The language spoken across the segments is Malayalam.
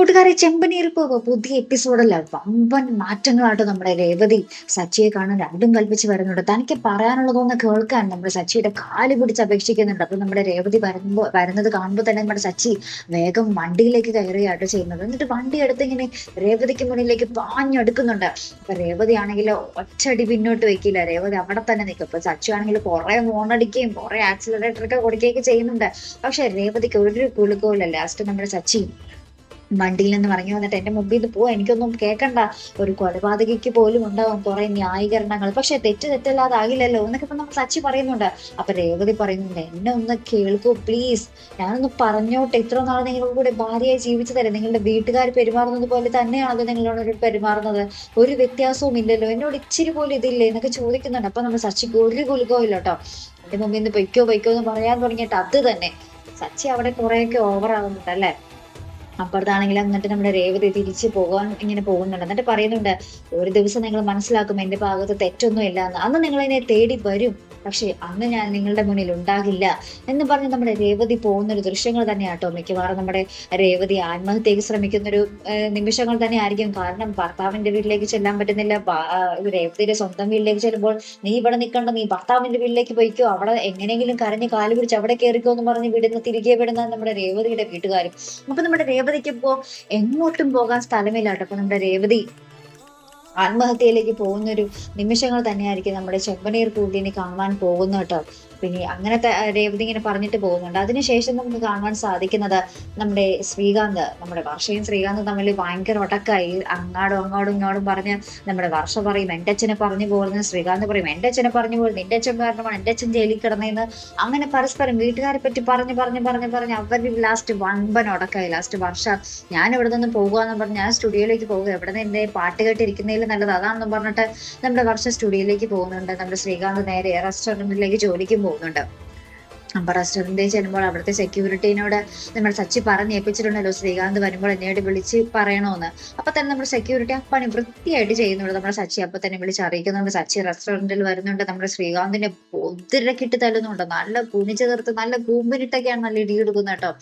കൂട്ടുകാരെ ചെമ്പനീർ ഇപ്പൊ പുതിയ എപ്പിസോഡല്ല വമ്പൻ മാറ്റങ്ങളായിട്ട് നമ്മുടെ രേവതി സച്ചിയെ കാണാൻ രണ്ടും കൽപ്പിച്ച് വരുന്നുണ്ട്. തനിക്ക് പറയാനുള്ളതൊന്ന് കേൾക്കാൻ നമ്മുടെ സച്ചിയുടെ കാൽ പിടിച്ച് അപേക്ഷിക്കുന്നുണ്ട്. അപ്പൊ നമ്മുടെ രേവതി വരുമ്പോ വരുന്നത് കാണുമ്പോൾ തന്നെ നമ്മുടെ സച്ചി വേഗം വണ്ടിയിലേക്ക് കയറുകയാണ് ചെയ്യുന്നത്. എന്നിട്ട് വണ്ടി എടുത്ത് ഇങ്ങനെ രേവതിക്ക് മുന്നിലേക്ക് പാഞ്ഞെടുക്കുന്നുണ്ട്. അപ്പൊ രേവതി ആണെങ്കിൽ ഒറ്റടി പിന്നോട്ട് വെക്കില്ല. രേവതി അവിടെ തന്നെ നിൽക്കും. അപ്പൊ സച്ചി ആണെങ്കിൽ കുറെ മോണടിക്കുകയും കുറെ ആക്സിലറേറ്റർ ഒക്കെ കൊടുക്കുകയൊക്കെ ചെയ്യുന്നുണ്ട്. പക്ഷെ രേവതിക്ക് ഒരു കുലുക്കവും ലാസ്റ്റ് നമ്മുടെ സച്ചി വണ്ടിയിൽ നിന്ന് ഇറങ്ങി വന്നിട്ട് എന്റെ മുമ്പിൽ നിന്ന് പോവാ എനിക്കൊന്നും കേൾക്കണ്ട ഒരു കൊലപാതകയ്ക്ക് പോലും ഉണ്ടാവും കുറെ ന്യായീകരണങ്ങൾ. പക്ഷെ തെറ്റ് തെറ്റല്ലാതാകില്ലല്ലോ എന്നൊക്കെ ഇപ്പൊ നമ്മൾ സച്ചി പറയുന്നുണ്ട്. അപ്പൊ രേവതി പറയുന്നുണ്ട് എന്നെ ഒന്ന് കേൾക്കൂ പ്ലീസ് ഞാനൊന്ന് പറഞ്ഞോട്ടെ. ഇത്ര നാൾ നിങ്ങളുടെ കൂടെ ഭാര്യയായി ജീവിച്ചു തരാം. നിങ്ങളുടെ വീട്ടുകാർ പെരുമാറുന്നത് പോലെ തന്നെയാണല്ലോ നിങ്ങളോട് പെരുമാറുന്നത്. ഒരു വ്യത്യാസവും ഇല്ലല്ലോ. എന്നോട് ഇച്ചിരി പോലും ഇതില്ലേ? എന്നൊക്കെ ചോദിക്കുന്നുണ്ട്. അപ്പൊ നമ്മൾ സച്ചിക്ക് ഒരു കുലുക്കവും കേട്ടോ. എന്റെ മുമ്പിൽ നിന്ന് പൊയ്ക്കോ പൊയ്ക്കോ എന്ന് പറയാൻ തുടങ്ങിയിട്ട് അത് തന്നെ. സച്ചി അവിടെ കുറെയൊക്കെ ഓവർ ആവുന്നുണ്ട് അല്ലേ? അപ്പുറത്താണെങ്കിൽ എന്നിട്ട് നമ്മുടെ രേവതി തിരിച്ചു പോകാൻ ഇങ്ങനെ പോകുന്നുണ്ട്. എന്നിട്ട് പറയുന്നുണ്ട് ഒരു ദിവസം നിങ്ങൾ മനസ്സിലാക്കും എന്റെ ഭാഗത്ത് തെറ്റൊന്നും ഇല്ല എന്ന്. അന്ന് നിങ്ങൾ എന്നെ തേടി വരും. പക്ഷെ അന്ന് ഞാൻ നിങ്ങളുടെ മുന്നിൽ ഉണ്ടാകില്ല. എന്ന് പറഞ്ഞ് നമ്മുടെ രേവതി പോകുന്ന ഒരു ദൃശ്യങ്ങൾ തന്നെയാട്ടോ മിക്കവാറും നമ്മുടെ രേവതി ആത്മഹത്യക്ക് ശ്രമിക്കുന്ന ഒരു നിമിഷങ്ങൾ തന്നെ ആയിരിക്കും കാരണം ഭർത്താവിന്റെ വീട്ടിലേക്ക് ചെല്ലാൻ പറ്റുന്നില്ല. രേവതിയുടെ സ്വന്തം വീട്ടിലേക്ക് ചെല്ലുമ്പോൾ നീ ഇവിടെ നിൽക്കണ്ട. നീ ഭർത്താവിന്റെ വീട്ടിലേക്ക് പോയിക്കോ. അവിടെ എങ്ങനെയെങ്കിലും കരഞ്ഞ് കാൽ പിടിച്ച് അവിടെ കയറിക്കോ എന്ന് പറഞ്ഞ് വിടുന്ന തിരികെ വിടുന്ന നമ്മുടെ രേവതിയുടെ വീട്ടുകാരും. അപ്പൊ നമ്മുടെ രേവതിക്ക് ഇപ്പോ എങ്ങോട്ടും പോകാൻ സ്ഥലമില്ല കേട്ടോ. അപ്പൊ നമ്മുടെ രേവതി ആത്മഹത്യയിലേക്ക് പോകുന്ന ഒരു നിമിഷങ്ങൾ തന്നെയായിരിക്കും നമ്മുടെ ചെമ്പനീർ കൂട്ടിനെ കാണുവാൻ പോകുന്ന കേട്ടോ. പിന്നെ അങ്ങനത്തെ രേവതി ഇങ്ങനെ പറഞ്ഞിട്ട് പോകുന്നുണ്ട്. അതിനുശേഷം നമുക്ക് കാണുവാൻ സാധിക്കുന്നത് നമ്മുടെ ശ്രീകാന്ത് നമ്മുടെ വർഷയും ശ്രീകാന്ത് തമ്മിൽ ഭയങ്കര ഒടക്കായി. അങ്ങാടും അങ്ങോടും ഇങ്ങോടും പറഞ്ഞ് നമ്മുടെ വർഷ പറയും എന്റെ അച്ഛനെ പറഞ്ഞു പോകുന്നത് ശ്രീകാന്ത് പറയും എന്റെ അച്ഛനെ പറഞ്ഞു പോകുന്നത് എന്റെ അച്ഛൻ കാരണമാണ് എന്റെ അച്ഛൻ ജയിലിൽ കിടന്നതെന്ന്. അങ്ങനെ പരസ്പരം വീട്ടുകാരെ പറ്റി പറഞ്ഞ് പറഞ്ഞ് പറഞ്ഞ് പറഞ്ഞ് അവരുടെ ലാസ്റ്റ് വമ്പൻ ഒടക്കായി. ലാസ്റ്റ് വർഷ ഞാൻ ഇവിടെ നിന്ന് പോകുക എന്ന് പറഞ്ഞ് ഞാൻ സ്റ്റുഡിയോയിലേക്ക് പോകുക എവിടെ നിന്ന് എന്റെ പാട്ട് കേട്ടിരിക്കുന്നതിൽ നല്ലത്. അതാണെന്ന് പറഞ്ഞിട്ട് നമ്മുടെ വർഷ സ്റ്റുഡിയോയിലേക്ക് പോകുന്നുണ്ട്. നമ്മുടെ ശ്രീകാന്ത് നേരെ റെസ്റ്റോറന്റിലേക്ക് ജോലിക്ക് പോകുന്നുണ്ട്. അപ്പൊ റെസ്റ്റോറന്റിൽ ചെല്ലുമ്പോൾ അവിടുത്തെ സെക്യൂരിറ്റീനോട് നമ്മൾ സച്ചി പറഞ്ഞ് ഏൽപ്പിച്ചിട്ടുണ്ടല്ലോ ശ്രീകാന്ത് വരുമ്പോൾ എന്നോട് വിളിച്ച് പറയണമെന്ന് അപ്പൊ തന്നെ നമ്മുടെ സെക്യൂരിറ്റി ആ പണി വൃത്തിയായിട്ട് ചെയ്യുന്നുണ്ട് നമ്മുടെ സച്ചി. അപ്പൊ തന്നെ വിളിച്ച് അറിയിക്കുന്നുണ്ട് സച്ചി റെസ്റ്റോറന്റിൽ വരുന്നുണ്ട്. നമ്മുടെ ശ്രീകാന്തിനെ ഒത്തിരക്കിട്ട് തല്ലുന്നുണ്ട്. നല്ല കുനിച്ചു തീർത്ത് നല്ല കൂമ്പിനിട്ടൊക്കെയാണ് നല്ല ഇടി കൊടുക്കുന്നത് കേട്ടോ.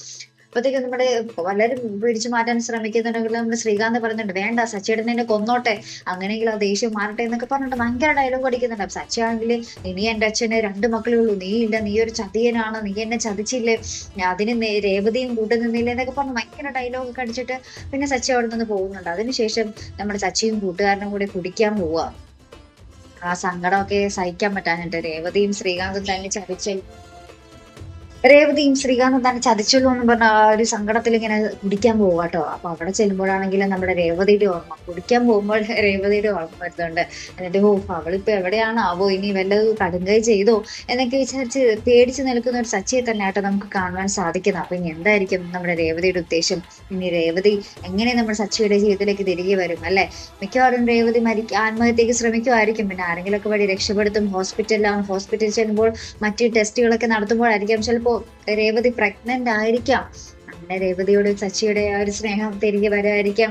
അപ്പത്തേക്കും നമ്മുടെ പലരും പിടിച്ചു മാറ്റാൻ ശ്രമിക്കുന്നുണ്ടെങ്കിൽ നമ്മുടെ ശ്രീകാന്ത് പറയുന്നുണ്ട് വേണ്ട സച്ചിയുടെ കൊന്നോട്ടെ. അങ്ങനെയെങ്കിൽ ആ ദേഷ്യം മാറട്ടെ എന്നൊക്കെ പറഞ്ഞിട്ട് ഭയങ്കര ഡയലോഗ് അടിക്കുന്നുണ്ട്. സച്ചി ആണെങ്കിൽ ഇനി എന്റെ അച്ഛന് രണ്ട് മക്കളേ ഉള്ളൂ. നീ ഇല്ല. നീ ഒരു ചതിയനാണ്. നീ എന്നെ ചതിച്ചില്ലേ? അതിന് രേവതിയും കൂട്ടുനിന്നില്ലേ എന്നൊക്കെ പറഞ്ഞ് ഭയങ്കര ഡയലോഗ് ഒക്കെ അടിച്ചിട്ട് പിന്നെ സച്ചി അവിടെ നിന്ന് പോകുന്നുണ്ട്. അതിനുശേഷം നമ്മുടെ സച്ചിയും കൂട്ടുകാരനും കൂടെ കുടിക്കാൻ പോവുക ആ സങ്കടമൊക്കെ സഹിക്കാൻ പറ്റാനായിട്ട് രേവതിയും ശ്രീകാന്തും തന്നെ ചതിച്ച രേവതിയും ശ്രീകാന്തും തന്നെ ചതിച്ചല്ലോ എന്ന് പറഞ്ഞ ആ ഒരു സങ്കടത്തിൽ ഇങ്ങനെ കുടിക്കാൻ പോവാ കേട്ടോ. അപ്പൊ അവിടെ ചെല്ലുമ്പോഴാണെങ്കിൽ നമ്മുടെ രേവതിയുടെ ഓർമ്മ. കുടിക്കാൻ പോകുമ്പോൾ രേവതിയുടെ ഓർമ്മ വരുന്നുണ്ട്. എന്നിട്ട് ഓ അവളിപ്പോ എവിടെയാണ് ആവോ ഇനി വല്ലത് കടുങ്കൈ ചെയ്തോ? എന്നൊക്കെ വിചാരിച്ച് പേടിച്ച് നിൽക്കുന്ന ഒരു സച്ചിയെ തന്നെ ആയിട്ട് നമുക്ക് കാണുവാൻ സാധിക്കുന്നത്. അപ്പൊ ഇനി എന്തായിരിക്കും നമ്മുടെ രേവതിയുടെ ഉദ്ദേശം? ഇനി രേവതി എങ്ങനെ നമ്മുടെ സച്ചിയുടെ ജീവിതത്തിലേക്ക് തിരികെ വരും അല്ലെ? മിക്കവാറും രേവതി മരി ആത്മഹത്യക്ക് ശ്രമിക്കുമായിരിക്കും. പിന്നെ ആരെങ്കിലുമൊക്കെ വഴി രക്ഷപ്പെടുത്തും. ഹോസ്പിറ്റലിലാണ് ഹോസ്പിറ്റലിൽ ചെല്ലുമ്പോൾ മറ്റു ടെസ്റ്റുകളൊക്കെ നടത്തുമ്പോഴായിരിക്കും ചിലപ്പോൾ രേവതി പ്രഗ്നന്റ് ആയിരിക്കാം. അങ്ങനെ രേവതിയുടെ സച്ചിയുടെ ആ ഒരു സ്നേഹം തിരികെ വരായിരിക്കാം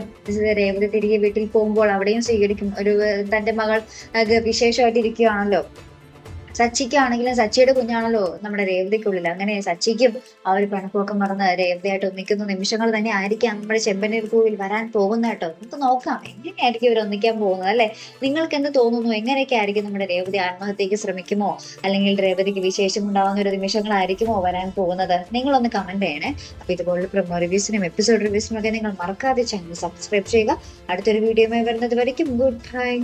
രേവതി തിരികെ വീട്ടിൽ പോകുമ്പോൾ അവിടെയും സ്വീകരിക്കും. ഒരു തന്റെ മകൾ വിശേഷമായിട്ട് ഇരിക്കുകയാണല്ലോ സച്ചിക്കാണെങ്കിലും സച്ചിയുടെ കുഞ്ഞാണല്ലോ നമ്മുടെ രേവതിക്കുള്ളിൽ. അങ്ങനെ സച്ചിക്കും ആ ഒരു പണപ്പൊക്കെ മറന്ന് രേവതിയായിട്ട് ഒന്നിക്കുന്ന നിമിഷങ്ങൾ തന്നെ ആയിരിക്കാം നമ്മുടെ ചെമ്പനീർ പൂവിൽ വരാൻ പോകുന്ന കേട്ടോ. നമുക്ക് നോക്കാം എങ്ങനെയായിരിക്കും ഇവർ ഒന്നിക്കാൻ പോകുന്നത് അല്ലെ? നിങ്ങൾക്ക് എന്ത് തോന്നുന്നു? എങ്ങനെയൊക്കെ ആയിരിക്കും നമ്മുടെ രേവതി ആത്മഹത്യക്ക് ശ്രമിക്കുമോ? അല്ലെങ്കിൽ രേവതിക്ക് വിശേഷം ഉണ്ടാവുന്ന ഒരു നിമിഷങ്ങളായിരിക്കുമോ വരാൻ പോകുന്നത്? നിങ്ങളൊന്ന് കമന്റ് ചെയ്യണേ. അപ്പൊ ഇതുപോലുള്ള പ്രൊമോ റിവ്യൂസിനും എപ്പിസോഡ് റിവ്യൂസിനും ഒക്കെ നിങ്ങൾ മറക്കാതെ ചാനൽ സബ്സ്ക്രൈബ് ചെയ്യുക. അടുത്തൊരു വീഡിയോ വരുന്നത് വരയ്ക്കും. Good bye